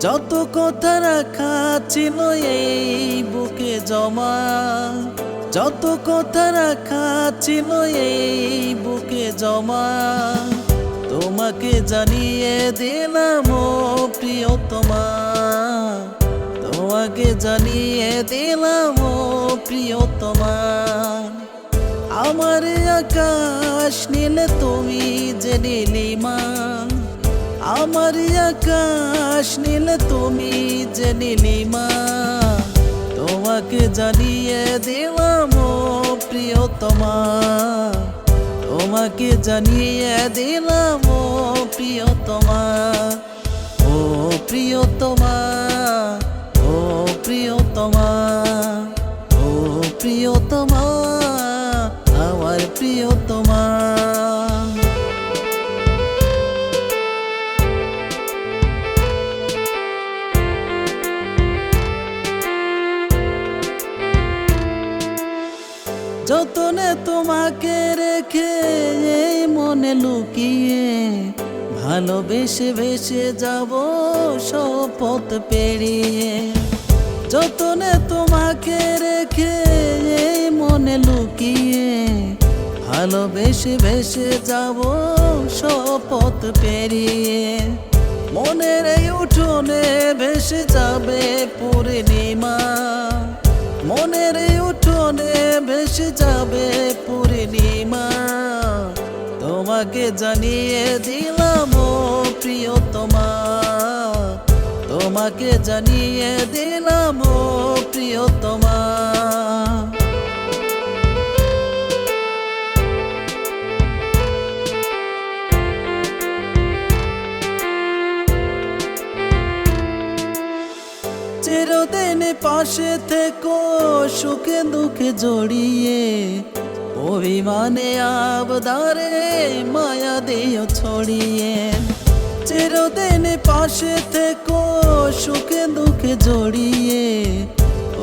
যত কথা রাখা ছিল এই বুকে জমা। যত কথা রাখা ছিল এই বুকে জমা। তোমাকে জানিয়ে দিলাম প্রিয়তমা। তোমাকে জানিয়ে দিলাম প্রিয়তমা। আমার আকাশ নীলে তুমি যে নীলিমা। আমার আকাশ নীল, তুমি যে নীলিমা। তোমাকে জানিয়ে দিলাম প্রিয়তমা। তোমাকে জানিয়ে দিলাম প্রিয়তমা। ও প্রিয়তমা ও প্রিয়তমা। ও প্রিয়তমা, আমার প্রিয়তমা। যতনে তোমাকে রেখে এই মনে লুকিয়ে ভালোবেসে ভেসে যাব শপথ পেরিয়ে। যতনে তোমাকে রেখে এই মনে লুকিয়ে ভালোবেসে ভেসে যাব শপথ পেরিয়ে। মনের এই উঠোনে ভেসে যাবে পূর্ণিমা মনের ভেসে যাবে পূর্ণিমা। তোমাকে জানিয়ে দিলাম প্রিয় তোমা তোমাকে জানিয়ে দিলাম প্রিয় প্রিয়তমা। চিরদিন পাশে থেকো, সুখে দুঃখে জড়িয়ে। অভিমানে আবদারে মায়া দিও ছড়িয়ে। চিরদিন পাশে থেকো, সুখে দুঃখে জড়িয়ে।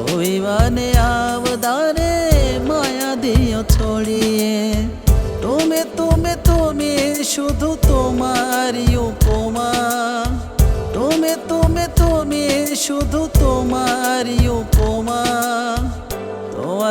অভিমানে আবদারে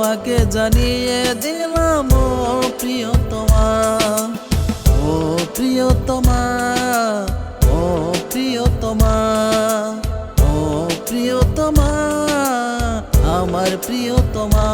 তোমাকে জানিয়ে দিলাম ও প্রিয়তমা। ও প্রিয়তমা ও প্রিয়তমা ও প্রিয়তমা আমার প্রিয়তমা।